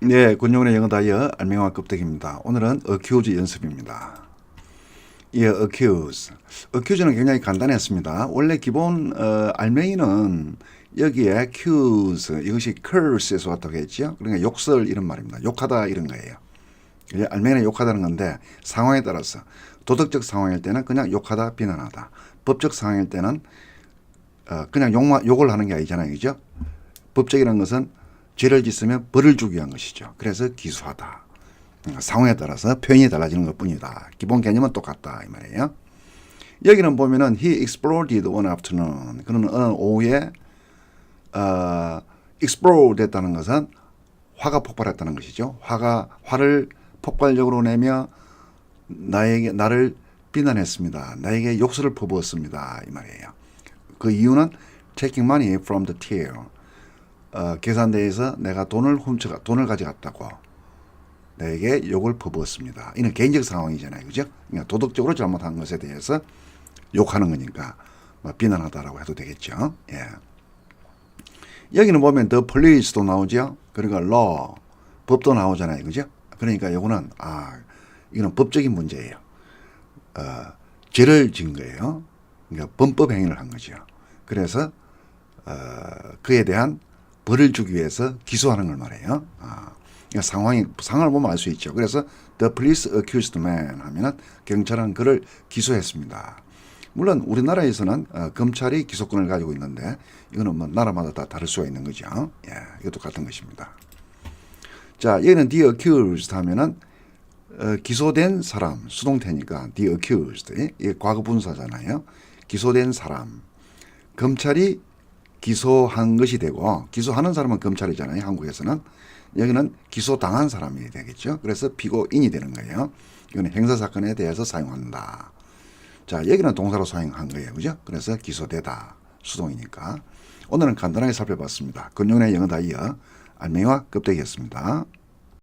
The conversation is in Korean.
네, 군용의 영어 다이어 알맹화 급대기입니다. 오늘은 accuse 연습입니다. 예, accuse. accuse는 굉장히 간단했습니다. 원래 기본 어, 알맹이는 여기에 accuse 이것이 curse에서 왔다고 했죠. 그러니까 욕설 이런 말입니다. 욕하다 이런 거예요. 알맹이는 욕하다는 건데 상황에 따라서 도덕적 상황일 때는 그냥 욕하다 비난하다. 법적 상황일 때는 어, 그냥 욕마, 욕을 하는 게 아니잖아요. 그죠? 법적이라는 것은 죄를 짓으면 벌을 주기 위한 것이죠. 그래서 기수하다. 그러니까 상황에 따라서 표현이 달라지는 것 뿐이다. 기본 개념은 똑같다. 이 말이에요. 여기는 보면은 he exploded one afternoon. 그는 어느 오후에 어, explode 됐다는 것은 화가 폭발했다는 것이죠. 화가 화를 폭발적으로 내며 나에게 나를 비난했습니다. 나에게 욕설을 퍼부었습니다. 이 말이에요. 그 이유는 taking money from the till. 어, 계산대에서 내가 돈을 훔쳐가 돈을 가져갔다고 내게 욕을 퍼부었습니다. 이는 개인적 상황이잖아요, 그죠? 그러니까 도덕적으로 잘못한 것에 대해서 욕하는 거니까 뭐 비난하다라고 해도 되겠죠. 예. 여기는 보면 the police도 나오죠. 그러니까 law 법도 나오잖아요, 그죠? 그러니까 요거는 아 이거는 법적인 문제예요. 어, 죄를 진 거예요. 그러니까 범법 행위를 한 거죠. 그래서 어, 그에 대한 벌을 주기 위해서 기소하는 걸 말해요. 아, 그러니까 상황이 상황을 보면 알 수 있죠. 그래서 the police accused man 하면은 경찰은 그를 기소했습니다. 물론 우리나라에서는 어, 검찰이 기소권을 가지고 있는데 이거는 뭐 나라마다 다 다를 수가 있는 거죠. 예, 이것도 같은 것입니다. 자, 얘는 the accused 하면은 어, 기소된 사람 수동태니까 the accused 이게 과거 분사잖아요. 기소된 사람 검찰이 기소한 것이 되고 기소하는 사람은 검찰이잖아요. 한국에서는 여기는 기소당한 사람이 되겠죠. 그래서 피고인이 되는 거예요. 이거는 형사 사건에 대해서 사용한다. 자, 여기는 동사로 사용한 거예요. 그죠? 그래서 기소되다. 수동이니까. 오늘은 간단하게 살펴봤습니다. 근용의 영어 다이어 알맹이와 껍데기였습니다.